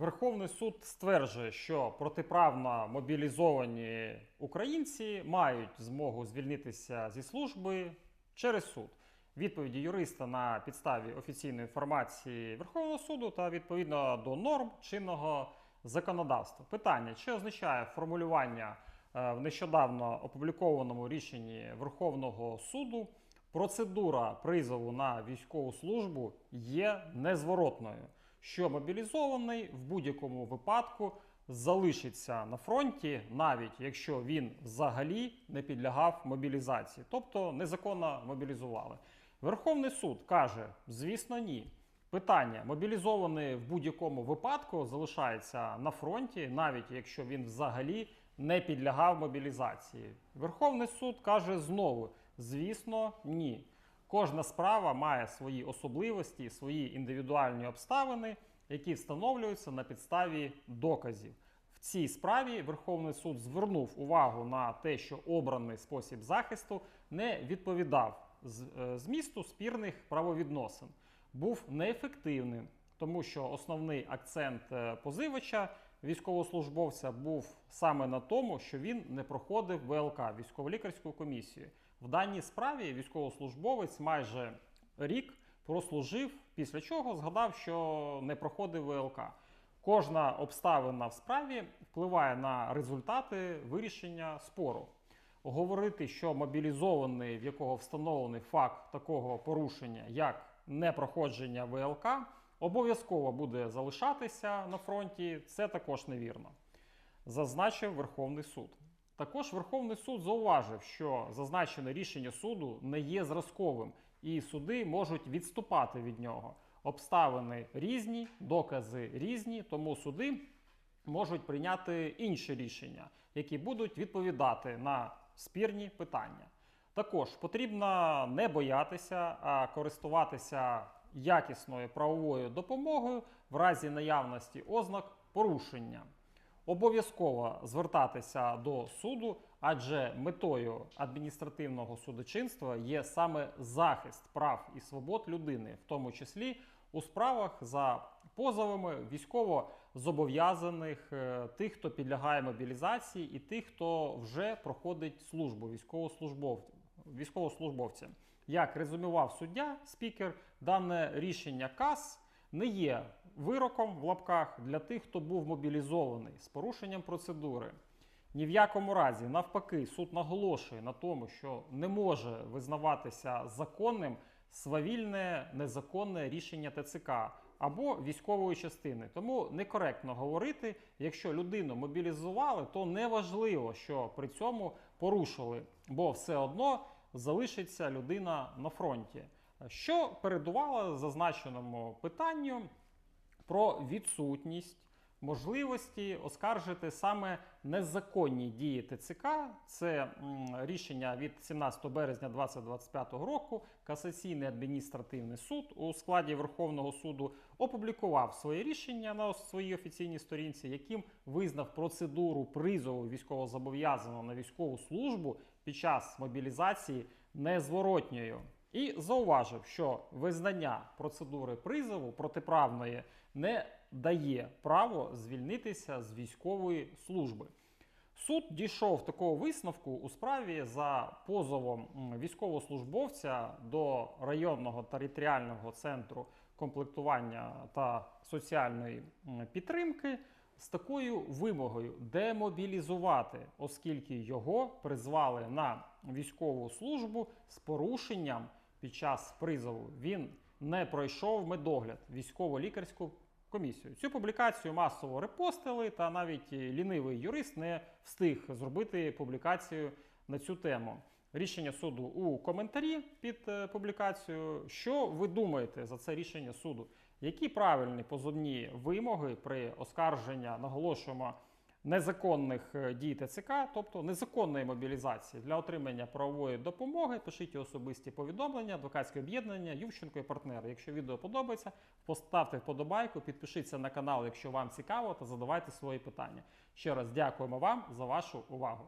Верховний суд стверджує, що протиправно мобілізовані українці мають змогу звільнитися зі служби через суд. Відповіді юриста на підставі офіційної інформації Верховного суду та відповідно до норм чинного законодавства. Питання: чи означає формулювання е, в нещодавно опублікованому рішенні Верховного суду процедура призову на військову службу є незворотною, що мобілізований в будь-якому випадку залишиться на фронті, навіть якщо він взагалі не підлягав мобілізації, тобто незаконно мобілізували. Верховний суд каже: звісно, ні. Питання: мобілізований в будь-якому випадку залишається на фронті, навіть якщо він взагалі не підлягав мобілізації. Верховний суд каже знову: звісно, ні. Кожна справа має свої особливості, свої індивідуальні обставини, які встановлюються на підставі доказів. В цій справі Верховний суд звернув увагу на те, що обраний спосіб захисту не відповідав з- е, змісту спірних правовідносин, був неефективним, тому що основний акцент е, позивача військовослужбовця був саме на тому, що він не проходив ВЛК військово-лікарську комісію. В даній справі військовослужбовець майже рік прослужив, після чого згадав, що не проходив ВЛК. Кожна обставина в справі впливає на результати вирішення спору. Говорити, що мобілізований, в якого встановлений факт такого порушення, як непроходження ВЛК, обов'язково буде залишатися на фронті, це також невірно зазначив Верховний суд. Також Верховний суд зауважив, що зазначене рішення суду не є зразковим, і суди можуть відступати від нього. Обставини різні, докази різні, тому суди можуть прийняти інші рішення, які будуть відповідати на спірні питання. Також потрібно не боятися, а користуватися якісною правовою допомогою в разі наявності ознак порушення. Обов'язково звертатися до суду, адже метою адміністративного судочинства є саме захист прав і свобод людини, в тому числі у справах за позовами військово зобов'язаних е, тих, хто підлягає мобілізації, і тих, хто вже проходить службу військовослужбов... військовослужбовцям. Як резюмував суддя, спікер, дане рішення КАС не є вироком в лапках для тих, хто був мобілізований з порушенням процедури. Ні в якому разі, навпаки, суд наголошує на тому, що не може визнаватися законним свавільне незаконне рішення ТЦК або військової частини. Тому некоректно говорити, якщо людину мобілізували, то неважливо, що при цьому порушили, бо все одно залишиться людина на фронті. Що передувало зазначеному питанню про відсутність можливості оскаржити саме незаконні дії ТЦК. Це рішення від 17 березня 2025 року. Касаційний адміністративний суд у складі Верховного суду опублікував своє рішення на своїй офіційній сторінці, яким визнав процедуру призову військовозобов'язаного на військову службу під час мобілізації незворотньою. І зауважив, що визнання процедури призову протиправної не дає право звільнитися з військової служби. Суд дійшов такого висновку у справі за позовом військовослужбовця до районного територіального центру комплектування та соціальної підтримки з такою вимогою демобілізувати, оскільки його призвали на військову службу з порушенням під час призову. Він не пройшов медогляд військово-лікарську комісію. Цю публікацію масово репостили, та навіть лінивий юрист не встиг зробити публікацію на цю тему. Рішення суду у коментарі під е, публікацією. Що ви думаєте за це рішення суду? Які правильні позовні вимоги при оскарженні, наголошуємо, незаконних е, дій ТЦК, тобто незаконної мобілізації для отримання правової допомоги. Пишіть особисті повідомлення, адвокатське об'єднання, Ющенко і партнери. Якщо відео подобається, поставте вподобайку, підпишіться на канал, якщо вам цікаво, та задавайте свої питання. Ще раз дякуємо вам за вашу увагу.